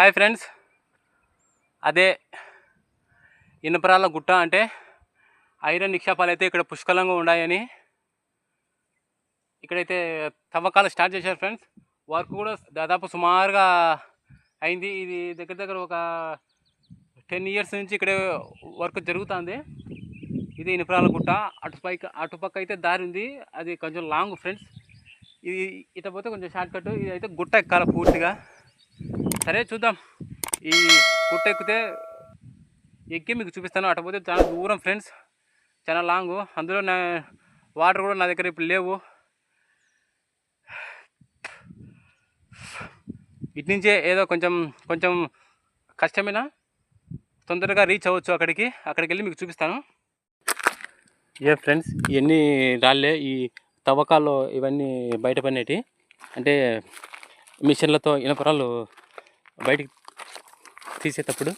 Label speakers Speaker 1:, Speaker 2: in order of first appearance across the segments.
Speaker 1: Hi friends. అదే ఇనపరాల గుట్ట అంటే ఐరన్ నిక్షేపాలు అయితే ఇక్కడ పుష్కలంగా ఉన్నాయని ఇక్కడైతే తవ్వకాలు స్టార్ట్ చేశారు ఫ్రెండ్స్. వర్క్ కూడా దాదాపు సుమారుగా అయింది. ఇది దగ్గర దగ్గర ఒక టెన్ ఇయర్స్ నుంచి ఇక్కడ వర్క్ జరుగుతుంది. ఇది ఇనపరాల గుట్ట. అటుపైకి అటుపక్క అయితే దారి ఉంది. అది కొంచెం లాంగ్ ఫ్రెండ్స్. ఇది ఇట పోతే కొంచెం షార్ట్ కట్ ఇది అయితే గుట్ట ఎక్కాలి పూర్తిగా. సరే చూద్దాం. ఈ గుట్ట ఎక్కితే ఎక్కి మీకు చూపిస్తాను. అటుపోతే చాలా దూరం ఫ్రెండ్స్ చాలా లాంగ్. అందులో నా వాటర్ కూడా నా దగ్గర ఇప్పుడు లేవు. ఇటు నుంచే ఏదో కొంచెం కొంచెం కష్టమైనా? తొందరగా రీచ్ అవ్వచ్చు అక్కడికి. అక్కడికి వెళ్ళి మీకు చూపిస్తాను. ఏ ఫ్రెండ్స్ ఇవన్నీ రాళ్ళే. ఈ తవ్వకాల్లో ఇవన్నీ బయటపడినవి. అంటే మిషన్లతో ఇనపరాలు బయటికి తీసేటప్పుడు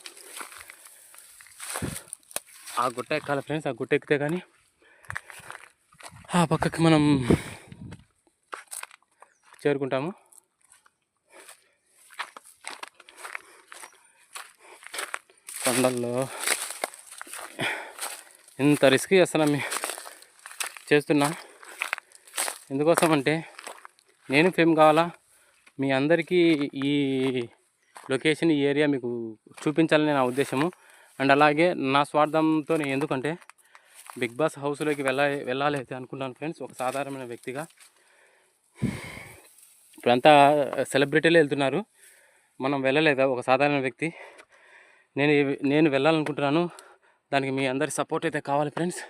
Speaker 1: ఆ గుట్ట ఎక్కాలి ఫ్రెండ్స్ ఆ గుట్ట ఎక్కితే కానీ ఆ పక్కకి మనం చేరుకుంటాము. కొండల్లో ఇంత రిస్క్ అసలు మేము చేస్తున్నా. ఎందుకోసం అంటే నేను ఫేమ్ కావాలా? మీ అందరికీ ఈ లొకేషన్ ఈ ఏరియా మీకు చూపించాలని నా ఉద్దేశము. అండ్ అలాగే నా స్వార్థంతో నేను ఎందుకంటే బిగ్ బాస్ హౌస్లోకి వెళ్ళ వెళ్ళాలి అయితే అనుకున్నాను ఫ్రెండ్స్ ఒక సాధారణమైన వ్యక్తిగా. ఇప్పుడంతా సెలబ్రిటీలే వెళ్తున్నారు. మనం వెళ్ళలేదా ఒక సాధారణ వ్యక్తి? నేను నేను వెళ్ళాలనుకుంటున్నాను. దానికి మీ అందరి సపోర్ట్ అయితే కావాలి ఫ్రెండ్స్.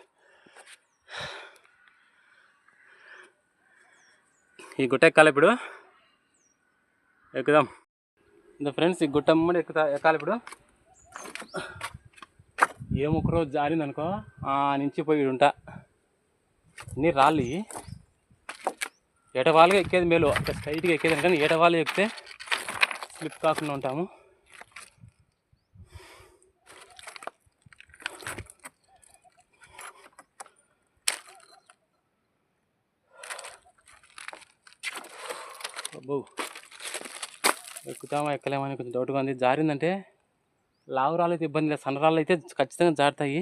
Speaker 1: ఈ గుట్టెక్కాలి ఇప్పుడు. ఎక్కుదాం. ఇంత ఫ్రెండ్స్ ఈ గుట్టమ్మడి ఎక్కుతా ఎక్కాలి ఇప్పుడు. ఏ ఒక్క రోజు జారింది అనుకో ఆ నుంచి పోయి ఉంటా. ఇన్ని రాళ్ళు. ఏటవాళ్ళుగా ఎక్కేది మేలు. అంటే స్ట్రైట్గా ఎక్కేది కానీ ఏటవాళ్ళు ఎక్కితే స్లిప్ కాకుండా ఉంటాము. అబ్బో. ఎక్కుతామా ఎక్కలేమని కొంచెం డౌట్గా ఉంది. జారిందంటే లావు రాళ్ళు అయితే ఇబ్బంది లేదు. సన్న రాళ్ళు అయితే ఖచ్చితంగా జారుతాయి.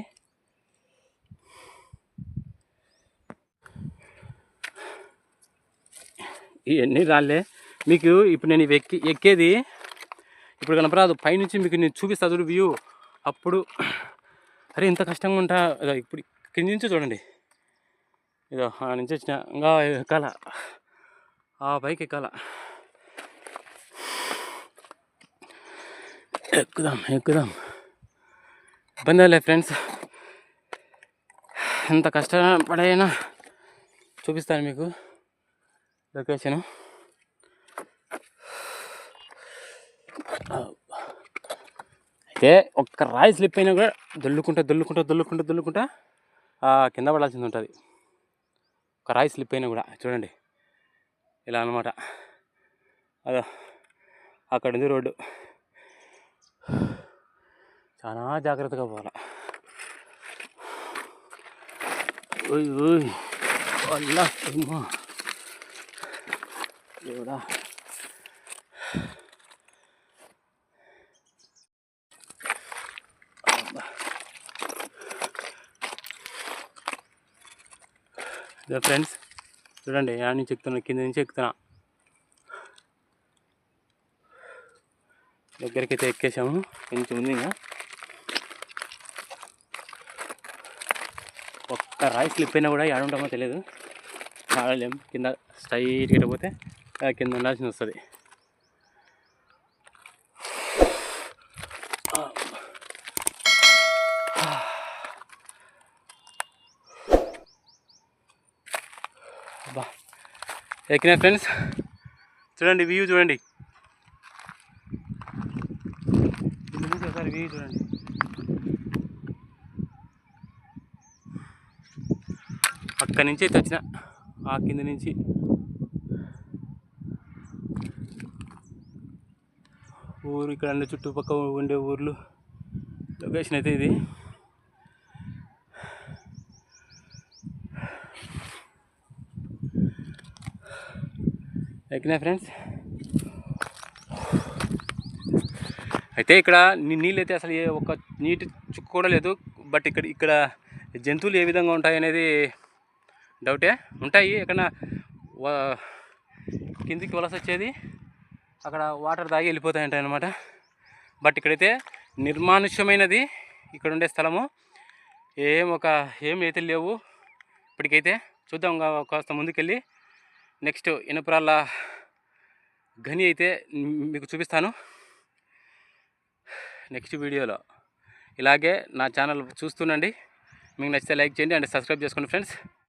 Speaker 1: ఇవన్నీ రాళ్ళే? మీకు ఇప్పుడు నేను ఎక్కి ఎక్కేది ఇప్పుడు కనపరాదు పైనుంచి మీకు నేను చూపిస్తా చూడు వ్యూ అప్పుడు అరే ఇంత కష్టంగా ఉంటా. ఇదో ఇప్పుడు కింది నుంచి చూడండి. ఇదో ఆ నుంచి వచ్చిన ఇంకా ఎక్కాల. ఆ పైకి ఎక్కాల. ఎక్కుదాం ఎక్కుదాం. ఇబ్బంది లే ఫ్రెండ్స్. ఎంత కష్టపడైనా చూపిస్తాను మీకు లొకేషను. అయితే ఒక్క రాయి స్లిప్ అయినా కూడా దొల్లుకుంటా దొల్లుకుంటా దొల్లుకుంటా దొల్లుకుంటా కింద పడాల్సింది ఉంటుంది. ఒక రాయి స్లిప్ అయినా కూడా చూడండి. ఇలా అనమాట అదో అక్కడ ఉంది రోడ్డు. చాలా జాగ్రత్తగా పోవాలి. ఓయ్ ఓయ్. అల్లా అమ్మా. దేవుడా. ఫ్రెండ్స్ చూడండి యాడ్ నుంచి ఎక్కుతున్నా కింద నుంచి ఎక్కుతున్నా. దగ్గరికి అయితే ఎక్కేసాము కొంచెం ఉంది ఇంకా ఒక్క రాయి స్లిప్ అయినా కూడా ఏడ ఉంటామో తెలియదు. ఆడలేం. కింద స్ట్రైట్గా పోతే కింద ఉండాల్సి వస్తుంది. అబ్బా. ఎక్కిన ఫ్రెండ్స్? చూడండి వ్యూ చూడండి ఒకసారి వ్యూ చూడండి. అక్కడి నుంచి అయితే వచ్చిన. ఆ కింద నుంచి. ఊరు ఇక్కడ అన్ని చుట్టుపక్కల ఉండే ఊర్లు. లొకేషన్ అయితే ఇది. ఎక్కినా ఫ్రెండ్స్ అయితే ఇక్కడ నీళ్ళు అయితే అసలు ఏ ఒక్క నీటి చుక్క కూడా లేదు. బట్ ఇక్కడ ఇక్కడ జంతువులు ఏ విధంగా ఉంటాయి అనేది డౌటే? ఉంటాయి. ఎక్కడ కిందికి వలస వచ్చేది అక్కడ వాటర్ తాగి వెళ్ళిపోతాయంటాయి అనమాట బట్ ఇక్కడైతే నిర్మానుష్యమైనది ఇక్కడ ఉండే స్థలము. ఏం ఒక ఏం అయితే లేవు. ఇప్పటికైతే చూద్దాం. కాస్త ముందుకెళ్ళి నెక్స్ట్ ఇనపరాల గని అయితే మీకు చూపిస్తాను. నెక్స్ట్ వీడియోలో. ఇలాగే నా ఛానల్ చూస్తుండండి. మీకు నచ్చితే లైక్ చేయండి అండ్ సబ్స్క్రైబ్ చేసుకోండి ఫ్రెండ్స్.